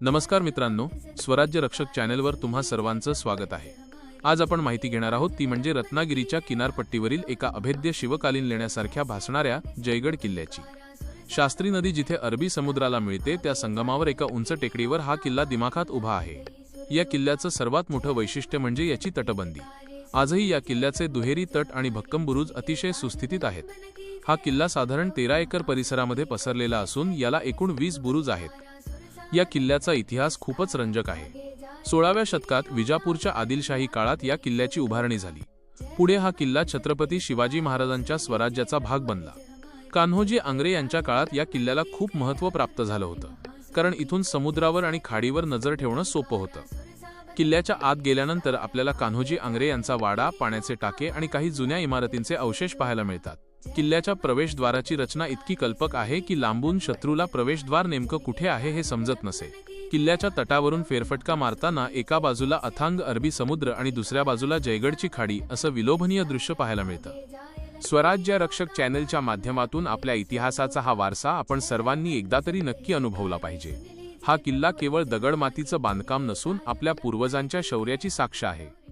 नमस्कार मित्रांनो स्वराज्य रक्षक चॅनेलवर तुम्हा सर्वांचं स्वागत आहे. आज आपण माहिती घेणार आहोत ती म्हणजे रत्नागिरीच्या किनारपट्टीवरील एका अभेद्य शिवकालीन लेण्यासारख्या भासणाऱ्या जयगड किल्ल्याची. शास्त्री नदी जिथे अरबी समुद्राला मिळते त्या संगमावर एका उंच टेकडीवर हा किल्ला दिमाखात उभा आहे. या किल्ल्याचं सर्वात मोठं वैशिष्ट्य म्हणजे याची तटबंदी. आजही या किल्ल्याचे दुहेरी तट आणि भक्कम बुरुज अतिशय सुस्थितीत आहेत. हा किल्ला साधारण तेरा एकर परिसरामध्ये पसरलेला असून याला एकूण वीस बुरुज आहेत. या किल्ल्याचा इतिहास खूपच रंजक आहे. सोळाव्या शतकात विजापूरच्या आदिलशाही काळात या किल्ल्याची उभारणी झाली. पुढे हा किल्ला छत्रपती शिवाजी महाराजांच्या स्वराज्याचा भाग बनला. कान्होजी आंग्रे यांच्या काळात या किल्ल्याला खूप महत्त्व प्राप्त झालं होतं कारण इथून समुद्रावर आणि खाडीवर नजर ठेवणं सोपं होतं. किल्ल्याच्या आत गेल्यानंतर आपल्याला कान्होजी आंग्रे यांचा वाडा पाण्याचे टाके आणि काही जुन्या इमारतींचे अवशेष पाहायला मिळतात. किल्ल्याच्या प्रवेशद्वाराची रचना इतकी कल्पक आहे की लांबून शत्रूला प्रवेशद्वार नेमकं कुठे आहे हे समजत नसे. किल्ल्याच्या तटावरून फेरफटका मारताना एका बाजूला अथांग अरबी समुद्र आणि दुसऱ्या बाजूला जयगडची खाडी असं विलोभनीय दृश्य पाहायला मिळतं. स्वराज्य रक्षक चॅनेलच्या माध्यमातून आपल्या इतिहासाचा हा वारसा आपण सर्वांनी एकदा तरी नक्की अनुभवला पाहिजे. हा किल्ला केवळ दगडमातीचं बांधकाम नसून आपल्या पूर्वजांच्या शौर्याची साक्ष आहे.